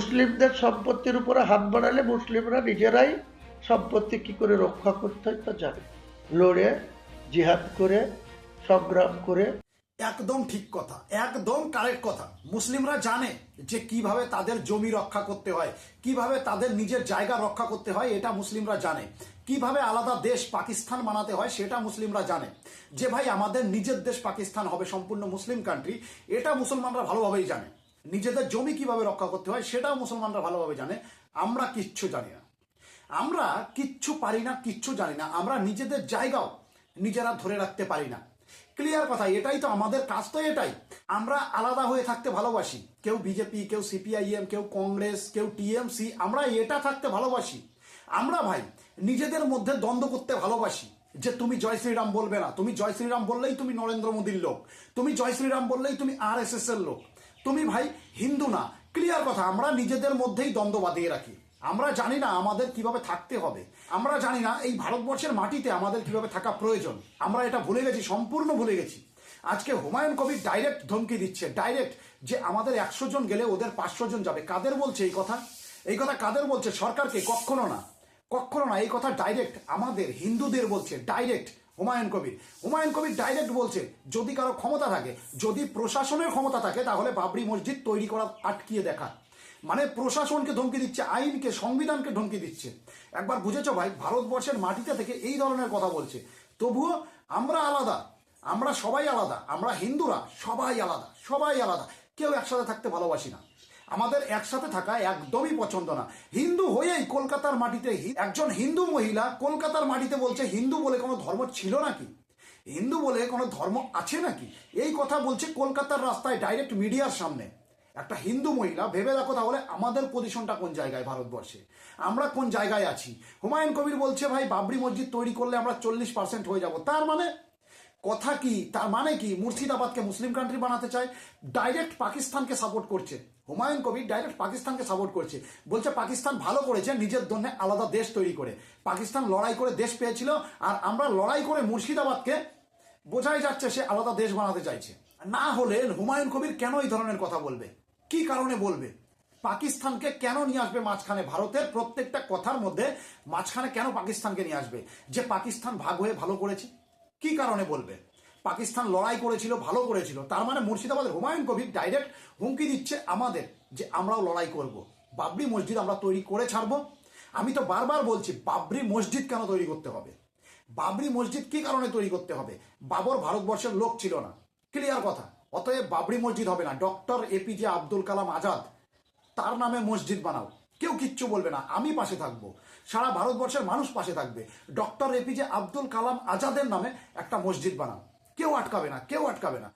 মুসলিমদের সম্পত্তির উপরে হাত বাড়ালে মুসলিমরা নিজেরাই সম্পত্তি কি করে রক্ষা করতে হয় তা জানে। লড়ে, জিহাদ করে, সংগ্রাম করে। একদম ঠিক কথা, একদম কারেক্ট কথা। মুসলিমরা জানে যে কীভাবে তাদের জমি রক্ষা করতে হয়, কীভাবে তাদের নিজের জায়গা রক্ষা করতে হয়, এটা মুসলিমরা জানে। কীভাবে আলাদা দেশ পাকিস্তান বানাতে হয়, সেটা মুসলিমরা জানে। যে ভাই, আমাদের নিজের দেশ পাকিস্তান হবে, সম্পূর্ণ মুসলিম কান্ট্রি এটা মুসলমানরা ভালোভাবেই জানে। নিজেদের জমি কীভাবে রক্ষা করতে হয় সেটাও মুসলমানরা ভালোভাবে জানে। আমরা কিচ্ছু জানি না। আমরা কিচ্ছু পারি না, কিচ্ছু জানি না। আমরা নিজেদের জায়গাও নিজেরা ধরে রাখতে পারি না। ক্লিয়ার কথা, এটাই তো আমাদের কাজ তো এটাই। আমরা আলাদা হয়ে থাকতে ভালোবাসি। কেউ বিজেপি, কেউ সিপিআইএম, কেউ কংগ্রেস, কেউ টিএমসি, আমরা এটা থাকতে ভালোবাসি। আমরা ভাই, নিজেদের মধ্যে দ্বন্দ্ব করতে ভালোবাসি। যে তুমি জয় শ্রীরাম বলবে না, তুমি জয় শ্রীরাম বললেই তুমি নরেন্দ্র মোদীর লোক। তুমি জয় শ্রীরাম বললেই তুমি আর এস এস এর লোক। তুমি ভাই হিন্দু না ক্লিয়ার কথা, আমরা নিজেদের মধ্যেই দ্বন্দ্ব বাঁধিয়ে রাখি। আমরা জানি না আমাদের কীভাবে থাকতে হবে। আমরা জানি না এই ভারতবর্ষের মাটিতে আমাদের কীভাবে থাকা প্রয়োজন। আমরা এটা ভুলে গেছি, সম্পূর্ণ ভুলে গেছি। আজকে হুমায়ুন কবির ডাইরেক্ট ধমকি দিচ্ছে ডাইরেক্ট যে আমাদের একশো জন গেলে ওদের পাঁচশো জন যাবে। কাদের বলছে এই কথা? এই কথা কাদের বলছে? সরকারকে? কখনো না। কখনো না, এই কথা ডাইরেক্ট আমাদের হিন্দুদের বলছে ডাইরেক্ট হুমায়ুন কবির। হুমায়ুন কবির ডাইরেক্ট বলছে, যদি কারও ক্ষমতা থাকে, যদি প্রশাসনের ক্ষমতা থাকে, তাহলে বাবরি মসজিদ তৈরি করা আটকিয়ে দেখা। মানে প্রশাসনকে ধমকি দিচ্ছে, আইনকে, সংবিধানকে ধমকি দিচ্ছে। একবার বুঝেছ ভাই, ভারতবর্ষের মাটিতে থেকে এই ধরনের কথা বলছে। তবুও আমরা আলাদা, আমরা সবাই আলাদা, আমরা হিন্দুরা সবাই আলাদা সবাই আলাদা। কেউ একসাথে থাকতে ভালোবাসি না। আমাদের একসাথে থাকা একদমই পছন্দ না। হিন্দু হয়েই কলকাতার মাটিতে একজন হিন্দু মহিলা কলকাতার মাটিতে বলছে, হিন্দু বলে কোনো ধর্ম ছিল নাকি? হিন্দু বলে কোনো ধর্ম আছে নাকি? এই কথা বলছে কলকাতার রাস্তায় ডাইরেক্ট মিডিয়ার সামনে। একটা হিন্দু মহিলা, ভেবে দেখো তাহলে আমাদের পজিশনটা কোন জায়গায় ভারতবর্ষে? আমরা কোন জায়গায় আছি? হুমায়ুন কবির বলছে, ভাই, বাবরি মসজিদ তৈরি করলে আমরা চল্লিশ পার্সেন্ট হয়ে যাব। তার মানে কথা কি, তার মানে কি? মুর্শিদাবাদকে মুসলিম কান্ট্রি বানাতে চায় ডাইরেক্ট পাকিস্তানকে সাপোর্ট করছে। হুমায়ুন কবির ডাইরেক্ট পাকিস্তানকে সাপোর্ট করছে। বলছে পাকিস্তান ভালো করেছে, নিজের জন্য আলাদা দেশ তৈরি করে। পাকিস্তান লড়াই করে দেশ পেয়েছিল, আর আমরা লড়াই করে মুর্শিদাবাদকে বোঝাই যাচ্ছে সে আলাদা দেশ বানাতে চাইছে। না হলে হুমায়ুন কবির কেন এই ধরনের কথা বলবে? কি কারণে বলবে? পাকিস্তানকে কেন নিয়ে আসবে মাঝখানে? ভারতের প্রত্যেকটা কথার মধ্যে মাঝখানে কেন পাকিস্তানকে নিয়ে আসবে? যে পাকিস্তান ভাগ হয়ে ভালো করেছে? কি কারণে বলবে? পাকিস্তান লড়াই করেছিল, ভালো করেছিল। তার মানে মুর্শিদাবাদের হুমায়ুন কবির ডাইরেক্ট হুমকি দিচ্ছে আমাদের যে আমরাও লড়াই করব। বাবরি মসজিদ আমরা তৈরি করে ছাড়বো। আমি তো বারবার বলছি, বাবরি মসজিদ কেন তৈরি করতে হবে? বাবরি মসজিদ কি কারণে তৈরি করতে হবে? বাবর ভারতবর্ষের লোক ছিল না। ক্লিয়ার কথা। অতএব বাবরি মসজিদ হবে না। ডক্টর এপিজে আব্দুল কালাম আজাদ তার নামে মসজিদ বানাও। কেউ কিচ্ছু বলবে না, আমি পাশে থাকব। সারা ভারতবর্ষের মানুষ পাশে থাকবে। ডক্টর এপিজে আব্দুল কালাম আজাদের নামে একটা মসজিদ বানাও। কেউ আটকাবে না, কেউ আটকাবে না।